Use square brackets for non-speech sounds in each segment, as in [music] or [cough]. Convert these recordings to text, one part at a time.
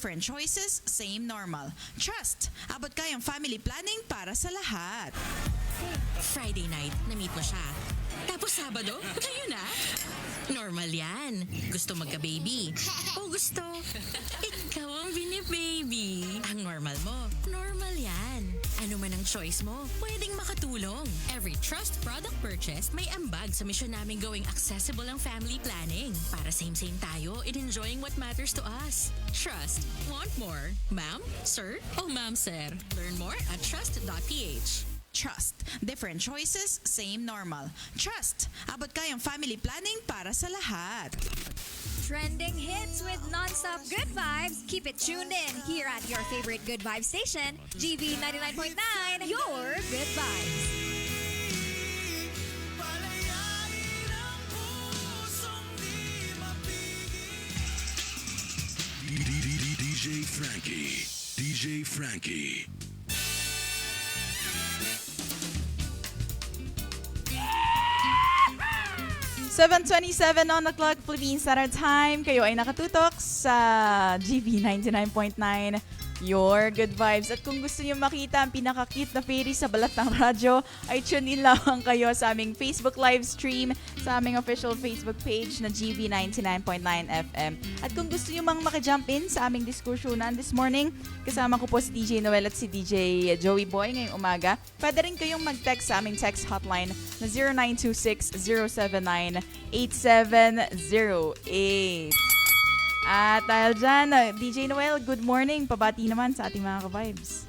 different choices, same normal. Trust, abot kayang family planning para sa lahat. Friday night, na-meet mo siya. Tapos Sabado, [laughs] kayo na. Normal yan. Gusto magka-baby. O gusto, ikaw ang bini-baby. Ang normal mo, normal yan. Ano man ang choice mo, pwedeng makatulong. Every Trust product purchase may ambag sa misyon namin going accessible ang family planning. Para same-same tayo in enjoying what matters to us. Trust. Want more? Ma'am? Sir? O ma'am sir? Learn more at trust.ph. Trust, different choices, same normal. Trust, abot kayang family planning para sa lahat. Trending hits with non-stop good vibes. Keep it tuned in here at your favorite good vibe station, GB 99.9, your good vibes. DJ Frankie. DJ Frankie. Seven twenty-seven on the clock, Philippine Standard Time. Kayo ay nakatutok sa GV 99.9, Your Good Vibes. At kung gusto niyo makita ang pinaka-cute na fairy sa balat ng radyo, ay tune in lamang [laughs] kayo sa aming Facebook live stream sa aming official Facebook page na GV 99.9 FM. At kung gusto niyo mang makijump in sa aming diskusyonan this morning, kasama ko po si DJ Noel at si DJ Joey Boy ngayong umaga. Pwede rin kayong mag-text sa aming text hotline na 0926-079-8708. At dahil dyan, uh, DJ Noel, good morning. Pabati naman sa ating mga ka-vibes.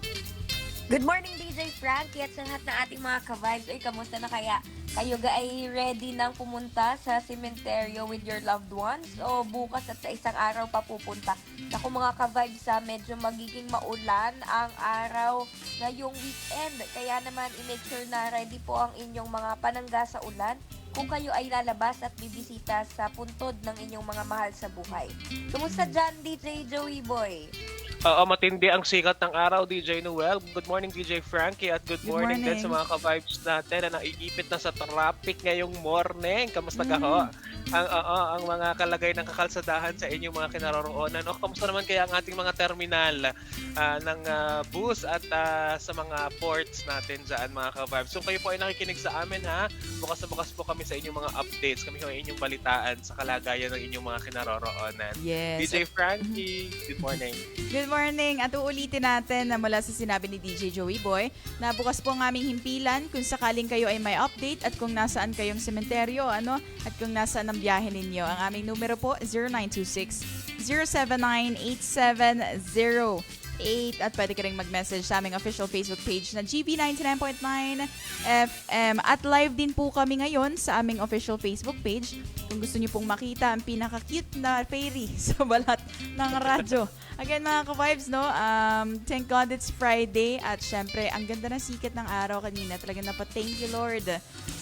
Good morning, DJ Frankie at sa lahat ng ating mga ka-vibes. Ay, kamusta na kaya? Kayo ga ay ready nang pumunta sa sementeryo with your loved ones? O bukas at sa isang araw pa pupunta? Naku mga ka-vibes sa medyo magiging maulan ang araw ngayong weekend. Kaya naman, i-make sure na ready po ang inyong mga panangga sa ulan kung kayo ay lalabas at bibisita sa puntod ng inyong mga mahal sa buhay. Kumusta dyan, DJ Joey Boy? Oo, matindi ang sikat ng araw, DJ Noel. Good morning, DJ Frankie. At good, Good morning, din morning. sa mga ka-vibes natin na naiipit na sa traffic ngayong morning. Kamusta ka ho? Mm. Ang, oo, ang mga kalagay ng kakalsadahan sa inyong mga kinaroroonan. O, kamusta naman kaya ang ating mga terminal ah, ng ah, bus at ah, sa mga ports natin dyan, mga ka-vibes. So, kayo po ay nakikinig sa amin, ha? Bukas na bukas po kami sa inyong mga updates. Kami ho ay inyong balitaan sa kalagayan ng inyong mga kinaroroonan. Yes. DJ Frankie, good morning. Good morning. At uulitin natin na mula sa sinabi ni DJ Joey Boy na bukas po ang aming himpilan kung sakaling kayo ay may update at kung nasaan kayong sementeryo ano, at kung nasaan ang biyahe ninyo. Ang aming numero po 0926 079 at pwede ka rin mag-message sa aming official Facebook page na GB99.9 FM. At live din po kami ngayon sa aming official Facebook page. Kung gusto niyo pong makita ang pinaka-cute na fairy [laughs] sa balat ng radyo. Again mga ka-vibes, no? Um, thank God it's Friday at syempre, ang ganda ng sikat ng araw kanina. Talagang napa-thank you Lord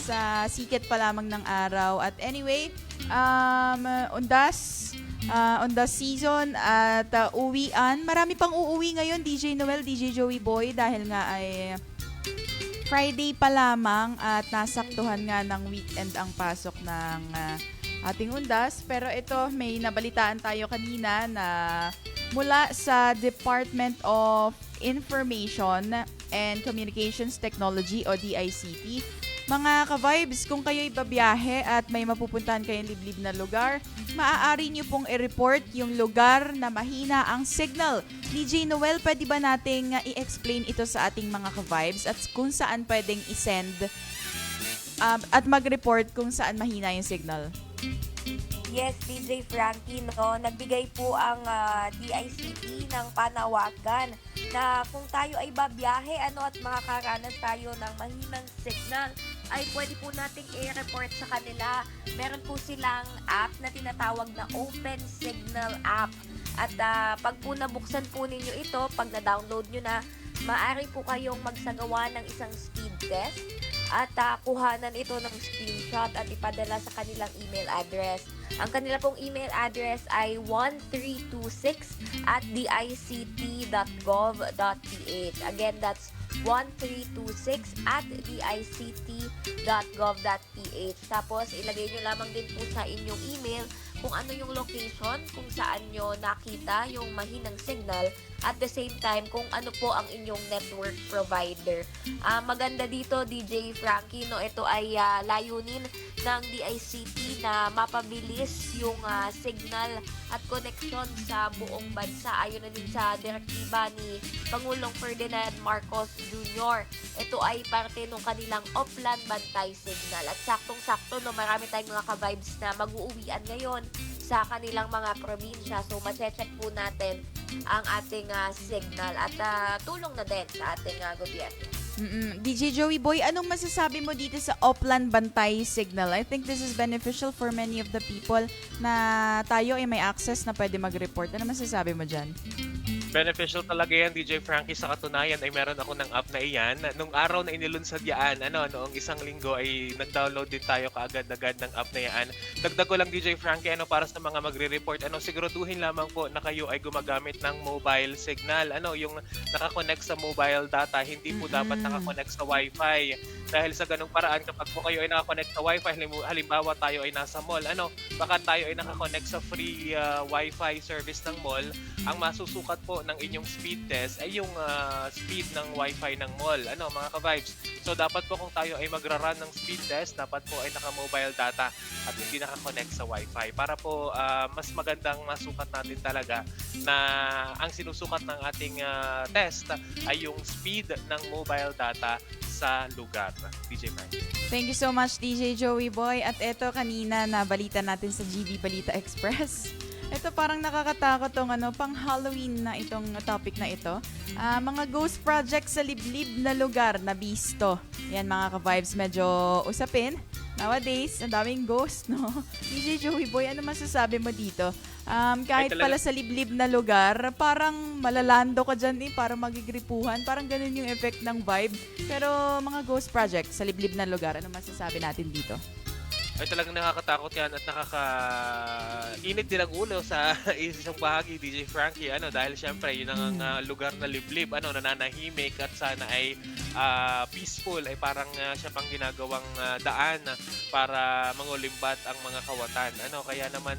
sa sikat pa lamang ng araw. At anyway, um, undas, uh, on the season at uh, uwian. Marami pang uuwi ngayon, DJ Noel, DJ Joey Boy, dahil nga ay Friday pa lamang at nasaktuhan nga ng weekend ang pasok ng uh, ating undas. Pero ito, may nabalitaan tayo kanina na mula sa Department of Information and Communications Technology o DICT, mga ka-vibes, kung kayo'y babiyahe at may mapupuntahan kayong liblib na lugar, maaari nyo pong i-report yung lugar na mahina ang signal. DJ Noel, pwede ba nating uh, i-explain ito sa ating mga ka-vibes at kung saan pwedeng i-send um, at mag-report kung saan mahina yung signal? Yes, DJ Frankie, no? Nagbigay po ang ah, DICT ng panawagan na kung tayo ay babiyahe ano at makakaranas tayo ng mahinang signal ay pwede po nating i-report sa kanila. Meron po silang app na tinatawag na Open Signal App. At ah, pag po nabuksan po ninyo ito, pag na-download nyo na, maaari po kayong magsagawa ng isang speed test at ah, kuhanan ito ng screenshot at ipadala sa kanilang email address. Ang kanila pong email address ay 1326 at dict.gov.ph. Again, that's 1326 at dict.gov.ph. Tapos, ilagay nyo lamang din po sa inyong email kung ano yung location, kung saan nyo nakita yung mahinang signal, at the same time, kung ano po ang inyong network provider. Ah, maganda dito, DJ Frankie, no, ito ay ah, layunin ng DICT na mapabilis yung ah, signal at connection sa buong bansa. Ayon na din sa direktiba ni Pangulong Ferdinand Marcos Jr. Ito ay parte ng kanilang offline bantay signal. At saktong-sakto, no, marami tayong mga ka-vibes na mag-uuwian ngayon sa kanilang mga probinsya. So, mache-check po natin ang ating ah, signal at ah, tulong na din sa ating ah, gobyerno. Mm-mm. DJ Joey Boy, anong masasabi mo dito sa Oplan Bantay Signal? I think this is beneficial for many of the people na tayo ay may access na pwede mag-report. Ano masasabi mo dyan? Beneficial talaga yan, DJ Frankie. Sa katunayan ay meron ako ng app na iyan. Nung araw na inilunsad yan, ano, noong isang linggo ay nag-download din tayo kaagad-agad ng app na yan. Dagdag ko lang, DJ Frankie, ano, para sa mga magre-report, ano, siguraduhin lamang po na kayo ay gumagamit ng mobile signal. Ano, yung nakakonect sa mobile data, hindi po dapat nakakonect sa Wi-Fi. Dahil sa ganung paraan, kapag po kayo ay nakakonect sa Wi-Fi, halim- halimbawa tayo ay nasa mall, ano, baka tayo ay nakakonect sa free uh, Wi-Fi service ng mall, ang masusukat po ng inyong speed test ay yung uh, speed ng Wi-Fi ng mall. Ano, mga ka-vibes. So, dapat po kung tayo ay mag-run ng speed test, dapat po ay naka-mobile data at hindi naka-connect sa Wi-Fi para po uh, mas magandang masukat natin talaga na ang sinusukat ng ating uh, test ay yung speed ng mobile data sa lugar. DJ Mike. Thank you so much, DJ Joey Boy. At eto kanina na balita natin sa GB Balita Express. [laughs] Ito parang nakakatakot tong ano, pang Halloween na itong topic na ito. Ah, mga ghost projects sa liblib na lugar na bisto. Yan mga ka-vibes, medyo usapin. Nowadays, ang daming ghost, no? [laughs] DJ Joey Boy, ano masasabi mo dito? Um, kahit talaga- pala sa liblib na lugar, parang malalando ka dyan eh, para magigripuhan. Parang ganun yung effect ng vibe. Pero mga ghost projects sa liblib na lugar, ano masasabi natin dito? Ay talagang nakakatakot yan at nakaka-init din ang ulo sa [laughs] isang bahagi DJ Frankie. Ano dahil syempre yun ang uh, lugar na liblib ano nananahimik at sana ay ah, peaceful. Ay parang uh, siya pang ginagawang ah, daan para mangulimbat ang mga kawatan. Ano kaya naman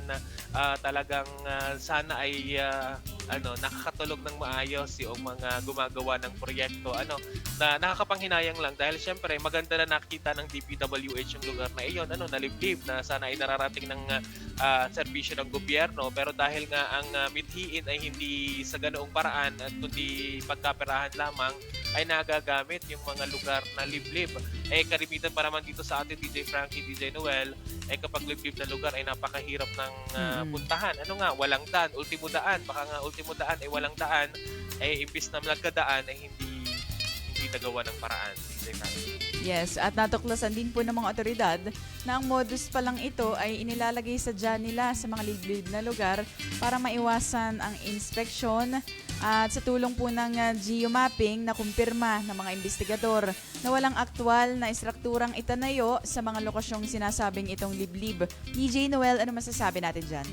ah, talagang ah, sana ay ah, ano nakakatulog ng maayos yung mga gumagawa ng proyekto ano na nakakapanghinayang lang. Dahil syempre maganda na nakita ng DPWH yung lugar na iyon ano naliblib na sana ay nararating ng ah, serbisyo ng gobyerno. Pero dahil nga ang ah, mithiin ay hindi sa ganoong paraan at kundi pagkaperahan lamang ay nagagamit yung mga lugar na liblib. Eh karimitan pa naman dito sa atin DJ Frankie, DJ Noel, eh kapag liblib na lugar ay napakahirap ng Mm. puntahan. Ano nga, walang daan, ultimo daan, baka nga ultimo daan ay walang daan, eh imbis na nagkadaan ay hindi hindi nagawa ng paraan. DJ Frankie. Yes, at natuklasan din po ng mga otoridad na ang modus pa lang ito ay inilalagay sa dyan nila sa mga liblib na lugar para maiwasan ang inspeksyon at sa tulong po ng uh, geomapping na kumpirma ng mga investigador na walang aktwal na istrukturang itanayo sa mga lokasyong sinasabing itong liblib. DJ Noel, ano masasabi natin dyan?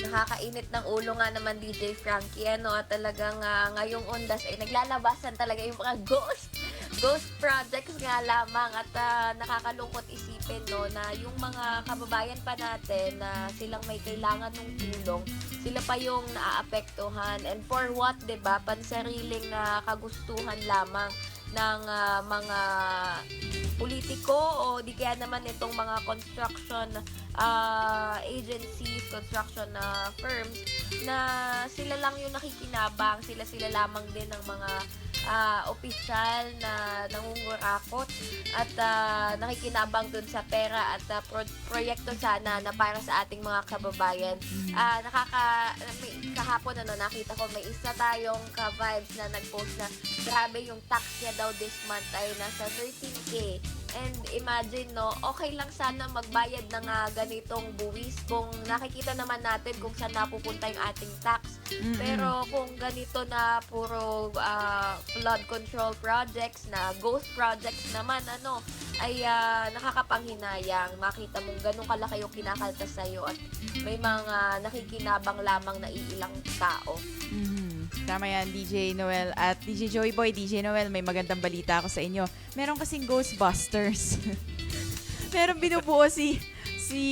nakakainit ng ulo nga naman DJ Frankie ano at talagang ah, ngayong ondas ay naglalabasan talaga yung mga [laughs] ghost ghost projects nga lamang at ah, nakakalungkot isipin no na yung mga kababayan pa natin na silang may kailangan ng tulong sila pa yung naaapektuhan. And for what 'di ba pansariling na kagustuhan lamang ng ah, mga politiko o di kaya naman itong mga construction ah, agencies, construction na firms na sila lang yung nakikinabang, sila sila lamang din ng mga ah, opisyal na nangungurakot at ah, nakikinabang dun sa pera at ah, pro- proyekto sana na para sa ating mga kababayan. Ah, nakaka may, kahapon ano nakita ko may isa tayong ka-vibes na nag-post na grabe yung tax niya daw this month ay nasa 13k. And imagine, no, okay lang sana magbayad ng nga ganitong buwis kung nakikita naman natin kung saan napupunta yung ating tax. Pero kung ganito na puro ah, flood control projects na ghost projects naman, ano, ay ah, nakakapanghinayang. Makita mong ganun kalaki yung kinakaltas sa'yo at may mga nakikinabang lamang na iilang tao. Mhm. Tama yan, DJ Noel. At DJ Joey Boy, DJ Noel, may magandang balita ako sa inyo. Meron kasing Ghostbusters. [laughs] Meron binubuo si si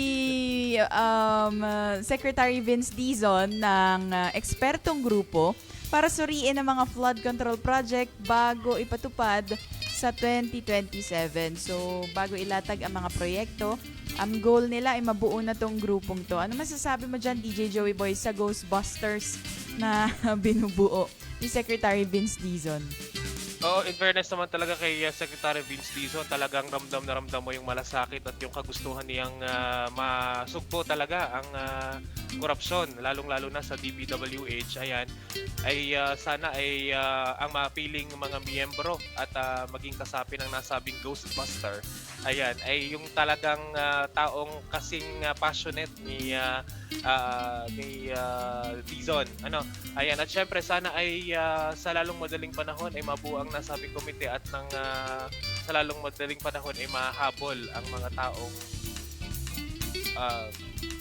um, Secretary Vince Dizon ng uh, ekspertong grupo para suriin ang mga flood control project bago ipatupad sa 2027. So, bago ilatag ang mga proyekto, ang goal nila ay mabuo na tong grupong to. Ano masasabi mo dyan, DJ Joey Boy, sa Ghostbusters na [laughs] binubuo ni Secretary Vince Dizon? Oo, in fairness naman talaga kay uh, Secretary Vince Dizon, talagang ramdam na ramdam mo yung malasakit at yung kagustuhan niyang uh, masugpo talaga ang uh, korupsyon, lalong-lalo na sa DPWH. Ayan, ay uh, sana ay uh, ang mapiling mga miyembro at uh, maging kasapi ng nasabing Ghostbuster. Ayan, ay yung talagang uh, taong kasing uh, passionate ni uh, uh, ni uh, Dizon. Ano, ayan, at syempre sana ay uh, sa lalong madaling panahon ay mabuo ang nasabing komite at ng uh, sa lalong madaling panahon ay mahabol ang mga taong uh,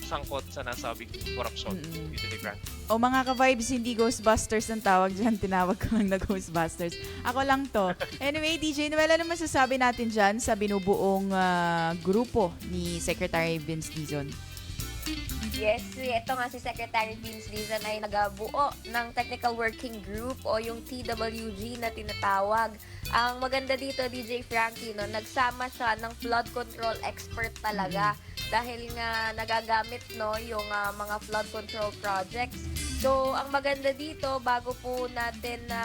sangkot sa nasabing korupsyon. Mm-mm. DJ Frank. O mga ka-vibes, hindi Ghostbusters ang tawag dyan. [laughs] Tinawag ko lang na Ghostbusters. Ako lang to. [laughs] Anyway, DJ Noel, ano masasabi natin dyan sa binubuong ah, grupo ni Secretary Vince Dizon? Yes, ito nga si Secretary Vince Dizon ay nagabuo ng Technical Working Group o yung TWG na tinatawag. Ang maganda dito, DJ Frankie, no, nagsama siya ng flood control expert talaga dahil nga nagagamit no yung ah, mga flood control projects. So, ang maganda dito bago po natin na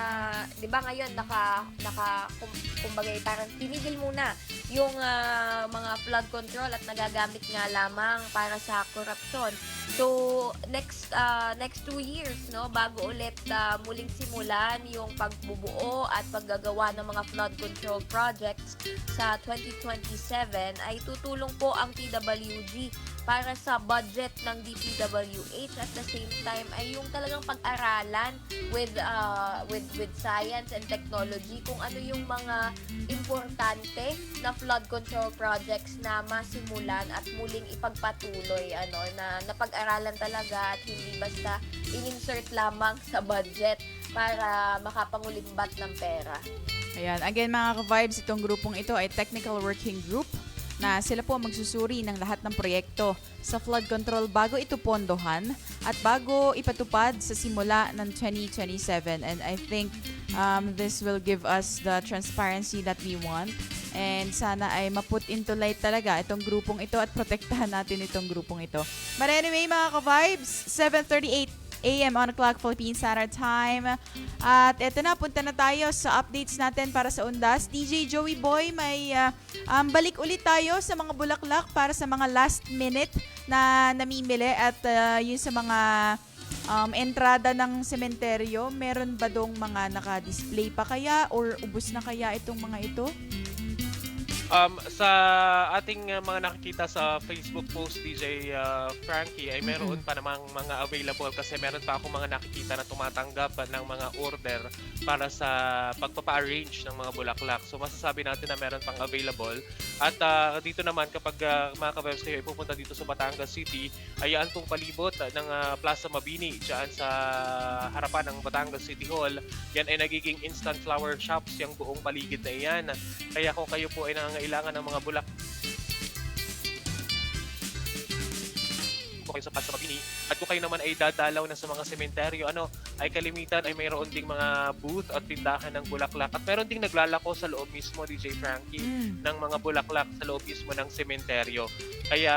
'di ba ngayon naka naka kum, kumbaga parang tinigil muna yung ah, mga flood control at nagagamit nga lamang para sa korupsyon. So, next ah, next two years, no, bago ulit ah, muling simulan yung pagbubuo at paggagawa ng mga flood control projects sa 2027 ay tutulong po ang TWG para sa budget ng DPWH at the same time ay yung talagang pag-aralan with uh, with with science and technology kung ano yung mga importante na flood control projects na masimulan at muling ipagpatuloy ano na napag-aralan talaga at hindi basta in-insert lamang sa budget para makapangulimbat ng pera. Ayan. Again, mga ka-vibes, itong grupong ito ay Technical Working Group na sila po magsusuri ng lahat ng proyekto sa flood control bago ito pondohan at bago ipatupad sa simula ng 2027. And I think um, this will give us the transparency that we want. And sana ay maput into light talaga itong grupong ito at protektahan natin itong grupong ito. But anyway, mga ka-vibes, 738 a.m. on the clock Philippine Standard Time. At eto na, punta na tayo sa updates natin para sa Undas. DJ Joey Boy, may ah, um, balik ulit tayo sa mga bulaklak para sa mga last minute na namimili at ah, yun sa mga um, entrada ng sementeryo. Meron ba dong mga naka-display pa kaya or ubos na kaya itong mga ito? Um, sa ating uh, mga nakikita sa Facebook post DJ uh, Frankie ay meron pa namang mga available kasi meron pa ako mga nakikita na tumatanggap ng mga order para sa pagpapa-arrange ng mga bulaklak. So masasabi natin na meron pang available. At uh, dito naman kapag uh, mga ka kayo ay pupunta dito sa Batangas City, ay antong palibot uh, ng uh, Plaza Mabini dyan sa harapan ng Batangas City Hall. Yan ay nagiging instant flower shops yung buong paligid na iyan. Kaya kung kayo po ay nangangailangan ng mga bulak po kayo sa Plaza Mabini at kung kayo naman ay dadalaw na sa mga sementeryo ano ay kalimitan ay mayroon ding mga booth at tindahan ng bulaklak. At meron ding naglalako sa loob mismo DJ Frankie ng mga bulaklak sa loob mismo ng sementeryo. Kaya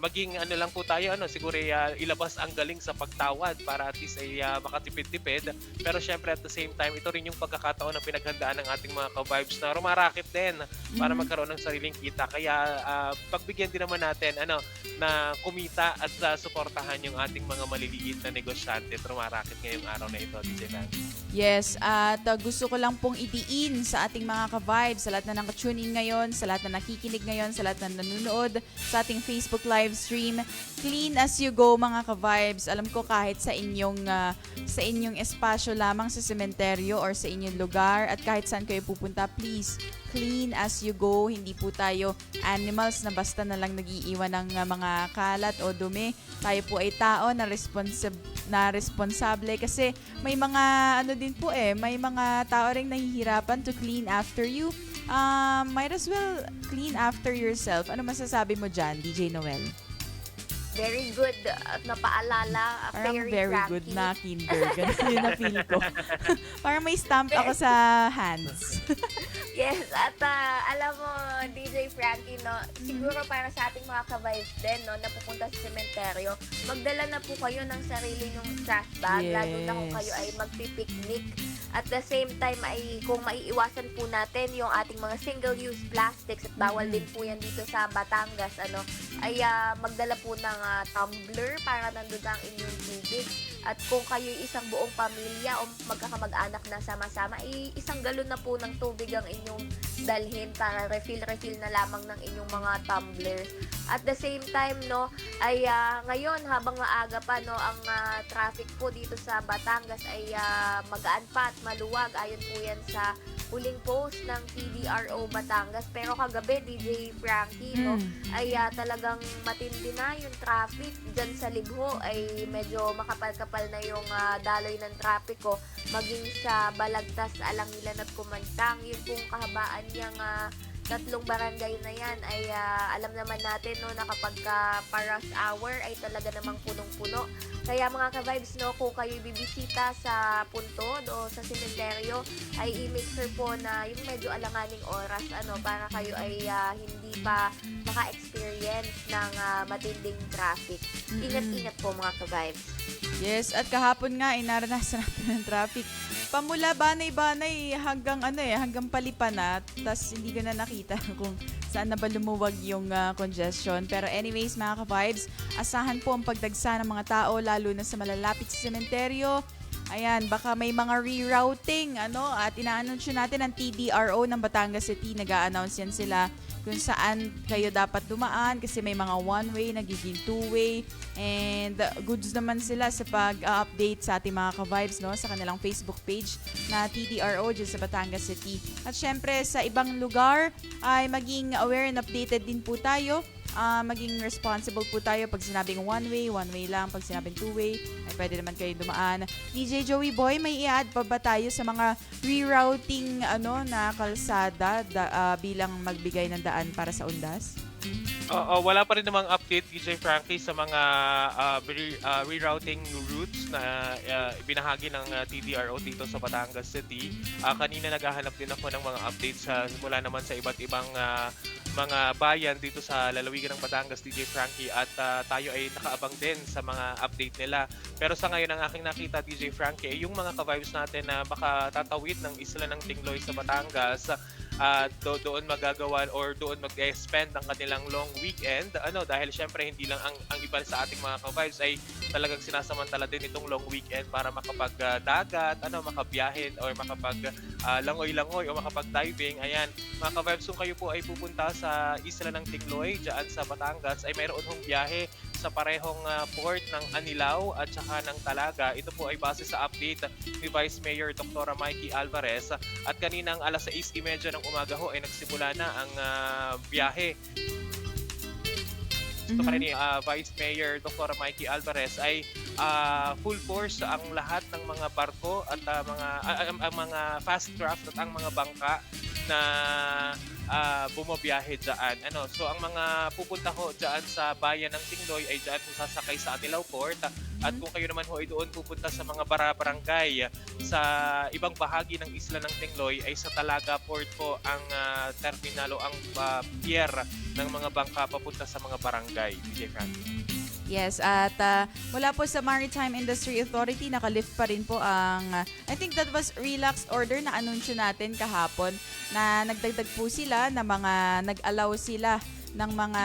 maging ano lang po tayo ano siguro ah, ilabas ang galing sa pagtawad para at least ay ah, makatipid-tipid. Pero syempre at the same time ito rin yung pagkakataon na pinaghandaan ng ating mga ka-vibes na rumarakit din para magkaroon ng sariling kita. Kaya ah, pagbigyan din naman natin ano na kumita at sa suportahan yung ating mga maliliit na negosyante at rumarakit ngayong araw na ito, DJ Van. Yes, at uh, gusto ko lang pong idiin sa ating mga ka-vibes, sa lahat na nakatune in ngayon, sa lahat na nakikinig ngayon, sa lahat na nanonood sa ating Facebook live stream. Clean as you go mga ka-vibes. Alam ko kahit sa inyong uh, sa inyong espasyo lamang sa sementeryo or sa inyong lugar at kahit saan kayo pupunta, please clean as you go. Hindi po tayo animals na basta na lang nagiiwan ng uh, mga kalat o dumi. Tayo po ay tao na, responsib- na responsable kasi may mga ano din po eh, may mga tao ring nahihirapan to clean after you. Um, might as well clean after yourself. Ano masasabi mo dyan, DJ Noel? Very good uh, na paalala. uh, Parang very, very good na kinder. [laughs] Ganun yun na feel ko. [laughs] Parang may stamp ako sa hands. [laughs] Yes, at ah, alam mo, DJ Frankie, no, siguro para sa ating mga ka-vibes din, no, na pupunta sa sementeryo, magdala na po kayo ng sarili nyong trash bag, lalo na kung Yes. kayo ay magpipiknik. At the same time, ay kung maiiwasan po natin yung ating mga single-use plastics at bawal din po yan dito sa Batangas, ano, ay ah, magdala po ng ah, tumbler para nandun ang inyong tubig. At kung kayo isang buong pamilya o magkakamag-anak na sama-sama, ay isang galon na po ng tubig ang inyong dalhin para refill-refill na lamang ng inyong mga tumblers. At the same time, no, ay ah, ngayon habang maaga pa, no, ang ah, traffic po dito sa Batangas ay ah, magaan pa at maluwag. Ayon po yan sa huling post ng PDRO Batangas. Pero kagabi, DJ Frankie, no, ay ah, talagang matindi na yung traffic dyan sa Libho ay medyo makapal-kapal na yung ah, daloy ng trapiko maging sa Balagtas, Alangilan at Kumantang. Yun pong kahabaan niyang ah, tatlong barangay na yan. Ay ah, alam naman natin no na kapag ka rush hour ay talaga namang punong-puno kaya mga ka-vibes no kung kayo bibisita sa puntod o sa sementeryo ay i-make sure po na yung medyo alanganing oras ano para kayo ay ah, hindi pa maka-experience ng ah, matinding traffic. Ingat-ingat po mga ka-vibes. Yes, at kahapon nga, inaranasan natin ng traffic. Pamula banay-banay hanggang ano eh, hanggang palipan na, tas hindi ko na nakita [laughs] kung saan na ba lumuwag yung ah, congestion. Pero anyways, mga ka-vibes, asahan po ang pagdagsa ng mga tao, lalo na sa malalapit sa sementeryo. Ayan, baka may mga rerouting, ano, at ina-announce natin ang TDRO ng Batangas City. Nag-a-announce yan sila kung saan kayo dapat dumaan kasi may mga one-way, nagiging two-way. And goods naman sila sa pag-update sa ating mga ka-vibes no, sa kanilang Facebook page na TDRO dyan sa Batangas City. At syempre, sa ibang lugar ay maging aware and updated din po tayo. Ah, maging responsible po tayo pag sinabing one-way, one-way lang. Pag sinabing two-way, ay pwede naman kayo dumaan. DJ Joey Boy, may i-add pa ba tayo sa mga rerouting ano, na kalsada da- ah, bilang magbigay ng daan para sa undas? Oo, wala pa rin namang update DJ Frankie sa mga ah, re- ah, rerouting routes na ah, ibinahagi ng ah, TDRO dito sa Batangas City. Ah, kanina naghahanap din ako ng mga updates sa mula naman sa iba't ibang ah, mga bayan dito sa lalawigan ng Batangas DJ Frankie at ah, tayo ay nakaabang din sa mga update nila. Pero sa ngayon ang aking nakita DJ Frankie ay yung mga ka-vibes natin na baka tatawid ng isla ng Tingloy sa Batangas at do- doon magagawa or doon mag-spend ng kanilang long weekend. Ano, dahil syempre hindi lang ang, ang iba sa ating mga ka-vibes ay talagang sinasamantala din itong long weekend para makapag-dagat, ano, makabiyahin or makapag ah, o makapag-diving. Ayan, mga ka-vibes, kung kayo po ay pupunta sa isla ng Tingloy, dyan sa Batangas, ay mayroon hong biyahe sa parehong ah, port ng Anilao at saka ng Talaga. Ito po ay base sa update ni Vice Mayor Dr. Mikey Alvarez at kaninang alas 6.30 ng umaga ho ay nagsimula na ang ah, biyahe. Ito pa rin ni ah, Vice Mayor Dr. Mikey Alvarez ay ah, full force ang lahat ng mga barko at ah, mga ang, ang mga fast craft at ang mga bangka na ah, bumabiyahe dyan. Ano, so ang mga pupunta ho dyan sa bayan ng Tingloy ay dyan po sasakay sa Anilaw Port at kung kayo naman ho ay doon pupunta sa mga bara-barangay sa ibang bahagi ng isla ng Tingloy ay sa Talaga Port po ang ah, terminal o ang ah, pier ng mga bangka papunta sa mga barangay. DJ Frankie. Yes, at ah, mula po sa Maritime Industry Authority, nakalift pa rin po ang, ah, I think that was relaxed order na anunsyo natin kahapon na nagdagdag po sila na mga, nag-allow sila ng mga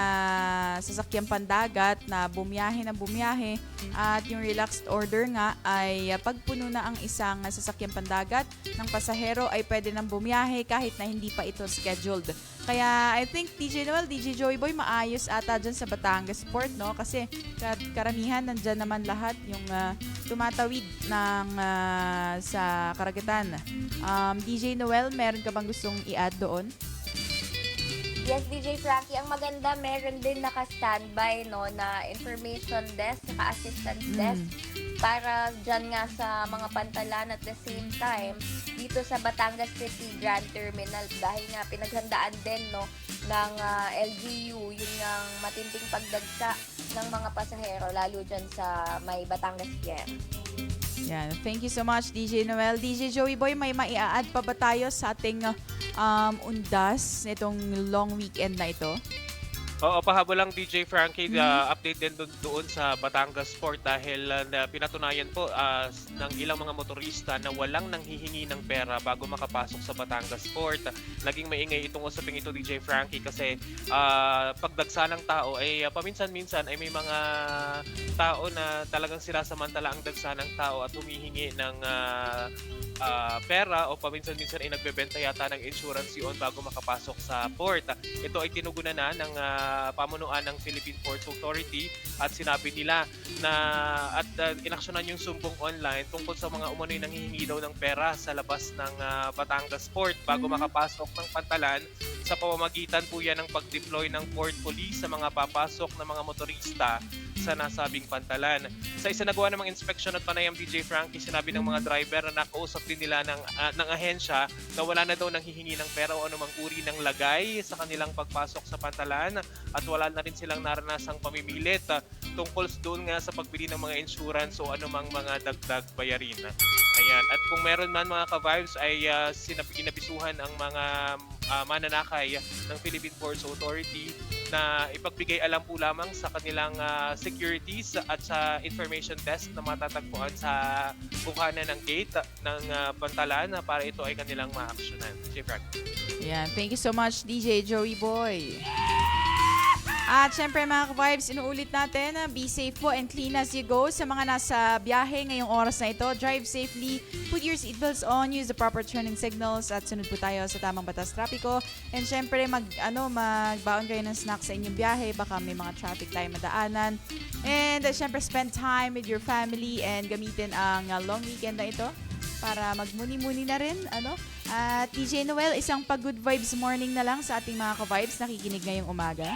sasakyang pandagat na bumiyahe na bumiyahe at yung relaxed order nga ay ah, pagpuno na ang isang sasakyang pandagat ng pasahero ay pwede nang bumiyahe kahit na hindi pa ito scheduled. Kaya I think DJ Noel, DJ Joy Boy, maayos ata dyan sa Batangas Port, no? Kasi kar- karamihan nandyan naman lahat yung ah, tumatawid ng ah, sa karagatan. Um, DJ Noel, meron ka bang gustong i-add doon? Yes, DJ Frankie, ang maganda, meron din naka-standby no, na information desk, saka assistance desk para dyan nga sa mga pantalan at the same time dito sa Batangas City Grand Terminal dahil nga pinaghandaan din no ng ah, LGU yung ang matinding pagdagsa ng mga pasahero lalo dyan sa may Batangas Pier. Yan. Thank you so much, DJ Noel. DJ Joey Boy, may maia-add pa ba tayo sa ating um, undas nitong long weekend na ito? Oo, pahabol lang DJ Frankie, uh, update din doon, doon sa Batangas Port dahil uh, na pinatunayan po uh, ng ilang mga motorista na walang nanghihingi ng pera bago makapasok sa Batangas Port. Naging maingay itong usaping ito DJ Frankie kasi uh, pagdagsa ng tao ay uh, paminsan-minsan ay may mga tao na talagang sila samantala ang dagsa ng tao at humihingi ng uh, uh, pera o paminsan-minsan ay nagbebenta yata ng insurance yun bago makapasok sa port. Ito ay tinugunan na ng uh, pamunuan ng Philippine Ports Authority at sinabi nila na at uh, inaksyonan yung sumbong online tungkol sa mga umano'y nanghihingi daw ng pera sa labas ng uh, Batangas Port bago makapasok ng pantalan sa pamamagitan po yan ng pag-deploy ng port police sa mga papasok na mga motorista sa nasabing pantalan. Sa isa nagawa namang inspeksyon at panayam DJ Frankie, sinabi ng mga driver na nakausap din nila ng, ah, ng ahensya na wala na daw nang hihingi ng pera o anumang uri ng lagay sa kanilang pagpasok sa pantalan at wala na rin silang naranasang pamimilit ah, tungkol doon nga sa pagbili ng mga insurance o anumang mga dagdag bayarin. Ayan. At kung meron man mga ka-vibes ay uh, sinabisuhan ang mga ah, mananakay ng Philippine Ports Authority na ipagbigay alam po lamang sa kanilang ah, securities at sa information desk na matatagpuan sa bukana ng gate ng ah, pantalan na para ito ay kanilang ma-actionan. DJ Frank. Yan. Thank you so much, DJ Joey Boy. At syempre mga ka-vibes, inuulit natin na be safe po and clean as you go sa mga nasa biyahe ngayong oras na ito. Drive safely, put your seatbelts on, use the proper turning signals at sunod po tayo sa tamang batas trapiko. And syempre mag, ano, magbaon kayo ng snacks sa inyong biyahe, baka may mga traffic tayo madaanan. And uh, syempre spend time with your family and gamitin ang uh, long weekend na ito para magmuni-muni na rin, ano? At DJ Noel, isang pag-good vibes morning na lang sa ating mga ka-vibes nakikinig ngayong umaga.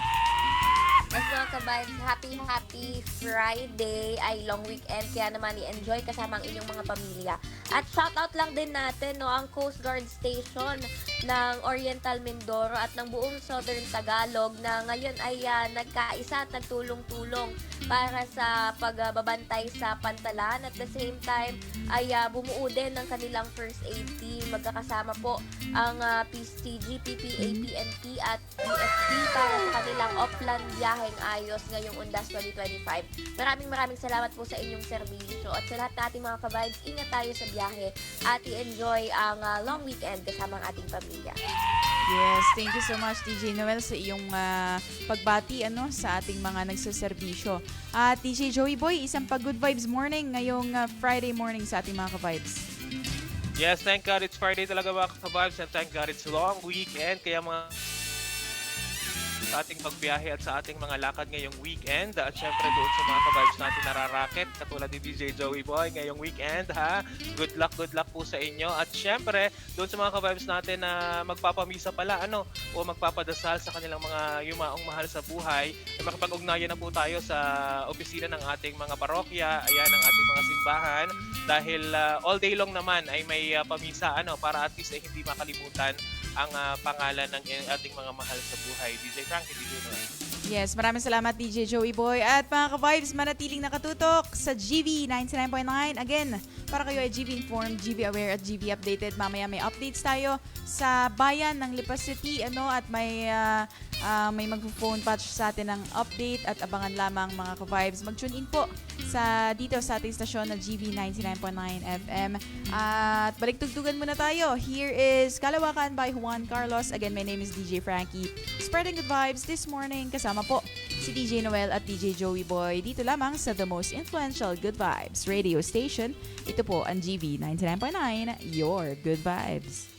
Ka-vibes, happy happy Friday. Ay long weekend. Kaya naman i-enjoy kasama ang inyong mga pamilya. At shoutout lang din natin no ang Coast Guard Station ng Oriental Mindoro at ng buong Southern Tagalog na ngayon ay ah, nagkaisa at nagtulong-tulong para sa pagbabantay sa pantalan at the same time ay ah, bumuo din ng kanilang first aid team. Magkakasama po ang uh, PCG, PPA, PNP at PFP para sa kanilang offline biyaheng ayos ngayong Undas 2025. Maraming maraming salamat po sa inyong serbisyo at sa lahat nating mga ka-vibes, ingat tayo sa biyahe at i-enjoy ang ah, long weekend kasama ang ating pamilya. Yes, thank you so much DJ Noel sa iyong ah, pagbati ano sa ating mga nagsaserbisyo. At DJ Joey Boy, isang pag-good vibes morning ngayong ah, Friday morning sa ating mga ka-vibes. Yes, thank God it's Friday talaga mga ka-vibes and thank God it's long weekend. Kaya mga pagbiyahe at sa ating mga lakad ngayong weekend. At syempre doon sa mga ka-vibes natin nararaket, katulad ni DJ Joey Boy ngayong weekend, ha? Good luck, good luck po sa inyo. At syempre, doon sa mga ka-vibes natin na magpapamisa pala, ano, o magpapadasal sa kanilang mga yumaong mahal sa buhay, ay makapag-ugnayan na po tayo sa opisina ng ating mga parokya, ayan, ng ating mga simbahan, dahil ah, all day long naman ay may ah, pamisa, ano, para at least ay hindi makalimutan ang ah, pangalan ng ating mga mahal sa buhay. DJ Frankie, DJ Noel. Yes, maraming salamat DJ Joey Boy. At mga ka-vibes, manatiling nakatutok sa GV 99.9. Again, para kayo ay GV informed, GV aware at GV updated. Mamaya may updates tayo sa bayan ng Lipas City ano at may ah, ah, may magpo-phone patch sa atin ng update at abangan lamang mga ka-vibes. Mag-tune in po sa dito sa ating stasyon na GV 99.9 FM. At balik tugtugan muna tayo. Here is Kalawakan by Juan Carlos. Again, my name is DJ Frankie. Spreading good vibes this morning. Kasama po si DJ Noel at DJ Joey Boy. Dito lamang sa the most influential Good Vibes radio station. Ito po ang GV 99.9, Your Good Vibes.